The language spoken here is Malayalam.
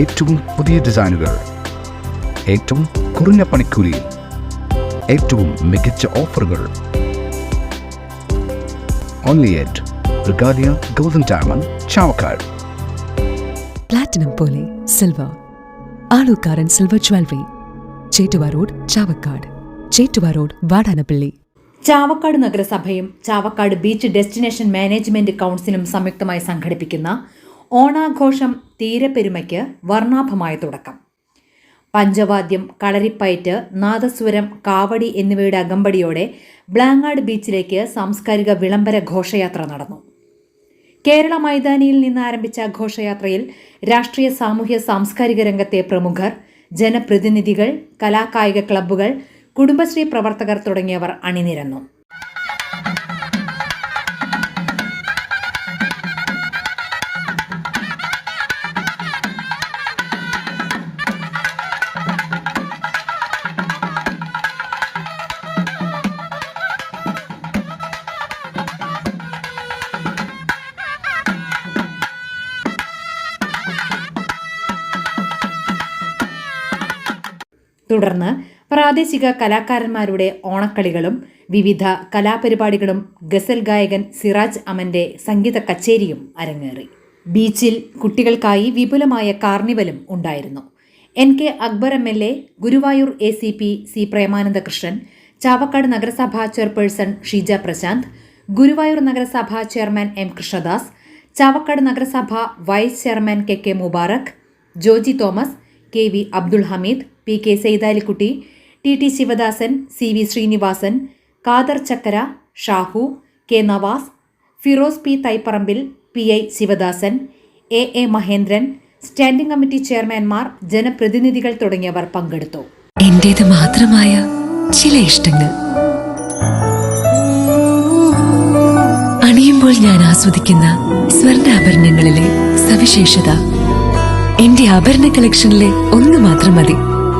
ഏറ്റവും പുതിയ ഡിസൈനുകൾ ഏറ്റവും കുറഞ്ഞ പണിക്കൂലിയിൽ ഏറ്റവും മികച്ച ഓഫറുകൾ. Only at Regalia golden diamond Chavakkad platinum പോലെ silver Alukkaran silver jewellery Chettuva road Chavakkad Chettuva road Vadanappally. Chavakkad നഗരസഭയും ചാവക്കാട് ബീച്ച് ഡെസ്റ്റിനേഷൻ മാനേജ്മെന്റ് കൗൺസിലും സംയുക്തമായി സംഘടിപ്പിക്കുന്ന ഓണാഘോഷം തീരപ്പെരുമയ്ക്ക് വർണാഭമായ തുടക്കം. പഞ്ചവാദ്യം കളരിപ്പയറ്റ് നാദസ്വരം കാവടി എന്നിവയുടെ അകമ്പടിയോടെ ബ്ലാങ്ങാട് ബീച്ചിലേക്ക് സാംസ്കാരിക വിളംബര ഘോഷയാത്ര നടന്നു. കേരള മൈതാനിയിൽ നിന്ന് ആരംഭിച്ച ഘോഷയാത്രയിൽ രാഷ്ട്രീയ സാമൂഹ്യ സാംസ്കാരിക രംഗത്തെ പ്രമുഖർ ജനപ്രതിനിധികൾ കലാകായിക ക്ലബ്ബുകൾ കുടുംബശ്രീ പ്രവർത്തകർ തുടങ്ങിയവർ അണിനിരന്നു. തുടർന്ന് പ്രാദേശിക കലാകാരന്മാരുടെ ഓണക്കളികളും വിവിധ കലാപരിപാടികളും ഗസൽ ഗായകൻ സിറാജ് അമന്റെ സംഗീത കച്ചേരിയും അരങ്ങേറി. ബീച്ചിൽ കുട്ടികൾക്കായി വിപുലമായ കാർണിവലും ഉണ്ടായിരുന്നു. N K Akbar M L A Guruvayur A C P C Premanandakrishnan Chavakkad നഗരസഭാ ചെയർപേഴ്സൺ ഷീജ പ്രശാന്ത് ഗുരുവായൂർ നഗരസഭാ ചെയർമാൻ എം കൃഷ്ണദാസ് ചാവക്കാട് നഗരസഭ vice chairman K K Mubarak Joji Thomas K V Abdul Hameed P K Saidalikutty T T Sivadasan C V Srinivasan Kader Chakkara Shahu K Navas Firoz P Thaiparambil P I Sivadasan A A Mahendran standing committee ചെയർമാൻമാർ ജനപ്രതിനിധികൾ തുടങ്ങിയവർ പങ്കെടുത്തു. എന്റേത് മാത്രമായ ചില ഇഷ്ടങ്ങൾ. അണിയുമ്പോൾ ഞാൻ ആസ്വദിക്കുന്ന സ്വർണാഭരണങ്ങളിലെ സവിശേഷത. എന്റെ ആഭരണ കളക്ഷനിലെ ഒന്ന് മാത്രം മതി.